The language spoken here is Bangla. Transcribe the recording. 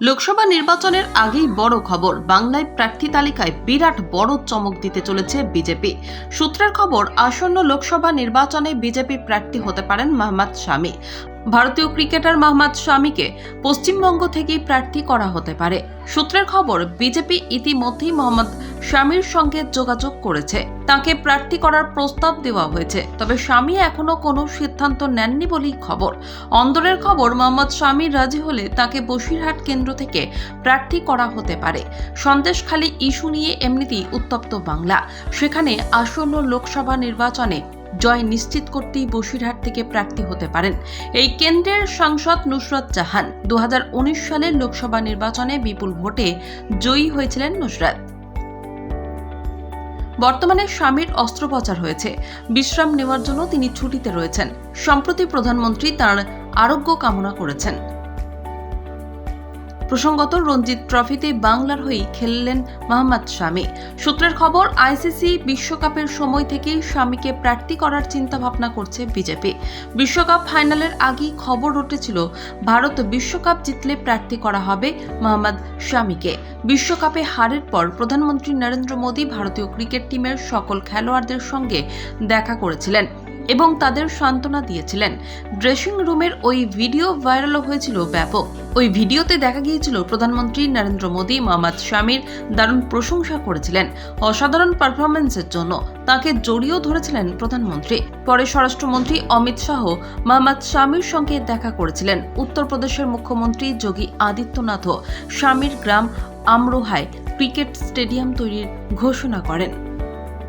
লোকসভা নির্বাচনের আগেই বড় খবর। বাংলায় প্রার্থী তালিকায় বিরাট বড় চমক দিতে চলেছে বিজেপি। সূত্রের খবর, আসন্ন লোকসভা নির্বাচনে বিজেপি প্রার্থী হতে পারেন মোহাম্মদ শামী। ভারতীয় ক্রিকেটার মাহমদ স্বামীকে পশ্চিমবঙ্গ থেকেই প্রার্থী করা হতে পারে। সূত্রের খবর, বিজেপি ইতিমধ্যেই মোহাম্মদ স্বামীর সঙ্গে যোগাযোগ করেছে। তাকে প্রার্থী করার প্রস্তাব দেওয়া হয়েছে। তবে স্বামী এখনও কোনো সিদ্ধান্ত নেননি বলেই খবর। অন্দরের খবর, মোহাম্মদ শামী রাজি হলে তাকে বসিরহাট কেন্দ্র থেকে প্রার্থী করা হতে পারে। সন্দেশখালী ইস্যু নিয়ে এমনিতেই উত্তপ্ত বাংলা। সেখানে আসন্ন লোকসভা নির্বাচনে জয় নিশ্চিত করতেই বসিরহাট থেকে প্রার্থী হতে পারেন। এই কেন্দ্রের সাংসদ নুসরত জাহান দুহাজার উনিশ সালের লোকসভা নির্বাচনে বিপুল ভোটে জয়ী হয়েছিলেন নুসরাত। বর্তমানে স্বামীর অস্ত্রোপচার হয়েছে। বিশ্রাম নেওয়ার জন্য তিনি ছুটিতে রয়েছেন। সম্প্রতি প্রধানমন্ত্রী তার আরোগ্য কামনা করেছেন। প্রসঙ্গত, রঞ্জিত ট্রফিতে বাংলার হয়েই খেললেন মোহাম্মদ শামী। সূত্রের খবর, আইসিসি বিশ্বকাপের সময় থেকেই স্বামীকে প্রার্থী করার চিন্তা ভাবনা করছে বিজেপি। বিশ্বকাপ ফাইনালের আগেই খবর উঠেছিল, ভারত বিশ্বকাপ জিতলে প্রার্থী করা হবে মোহাম্মদ শামীকে। বিশ্বকাপে হারের পর প্রধানমন্ত্রী নরেন্দ্র মোদী ভারতীয় ক্রিকেট টিমের সকল খেলোয়াড়দের সঙ্গে দেখা করেছিলেন। এবং তাদের সান্ত্বনা দিয়েছিলেন। ড্রেসিং রুমের ওই ভিডিও ভাইরালও হয়েছিল ব্যাপক। ওই ভিডিওতে দেখা গিয়েছিল প্রধানমন্ত্রী নরেন্দ্র মোদী, মোহাম্মদ শামীর দারুণ প্রশংসা করেছিলেন অসাধারণ পারফরমেন্সের জন্য। তাকে জড়িয়েও ধরেছিলেন প্রধানমন্ত্রী। পরে স্বরাষ্ট্রমন্ত্রী অমিত শাহ মোহাম্মদ শামীর সঙ্গে দেখা করেছিলেন। উত্তরপ্রদেশের মুখ্যমন্ত্রী যোগী আদিত্যনাথও স্বামীর গ্রাম আমরোহায় ক্রিকেট স্টেডিয়াম তৈরির ঘোষণা করেন।